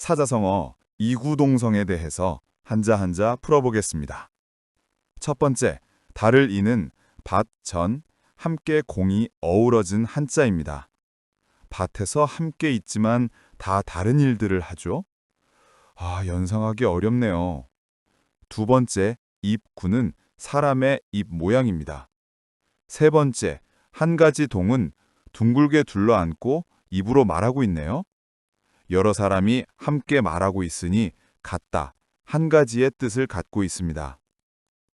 사자성어 이구동성에 대해서 한자 한자 풀어보겠습니다. 첫 번째, 달을 이는 밭, 전, 함께 공이 어우러진 한자입니다. 밭에서 함께 있지만 다 다른 일들을 하죠? 아, 연상하기 어렵네요. 두 번째, 입구는 사람의 입 모양입니다. 세 번째, 한 가지 동은 둥글게 둘러앉고 입으로 말하고 있네요. 여러 사람이 함께 말하고 있으니 같다, 한 가지의 뜻을 갖고 있습니다.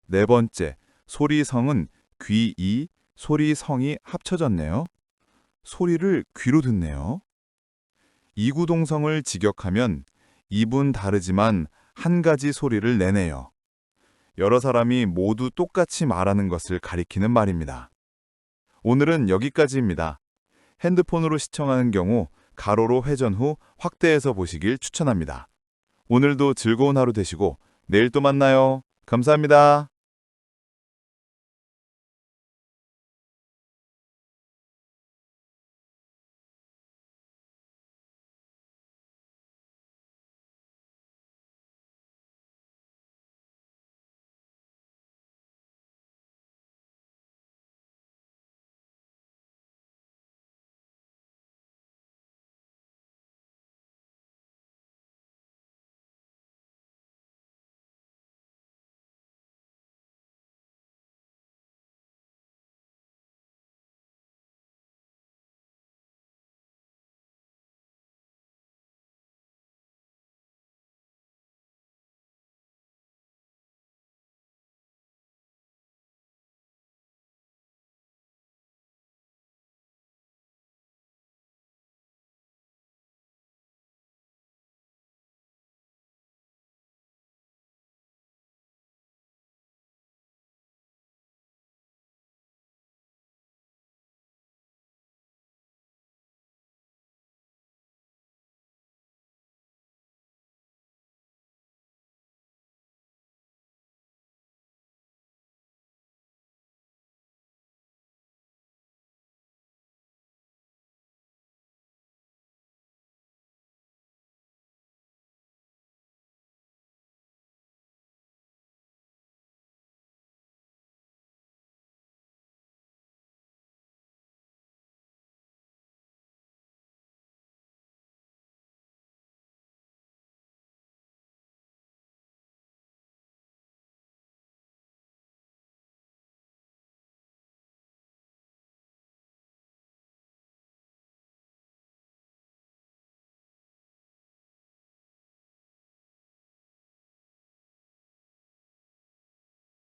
네 번째, 소리성은 귀, 이, 소리성이 합쳐졌네요. 소리를 귀로 듣네요. 이구동성을 직역하면 입은 다르지만 한 가지 소리를 내네요. 여러 사람이 모두 똑같이 말하는 것을 가리키는 말입니다. 오늘은 여기까지입니다. 핸드폰으로 시청하는 경우 가로로 회전 후 확대해서 보시길 추천합니다. 오늘도 즐거운 하루 되시고 내일 또 만나요. 감사합니다.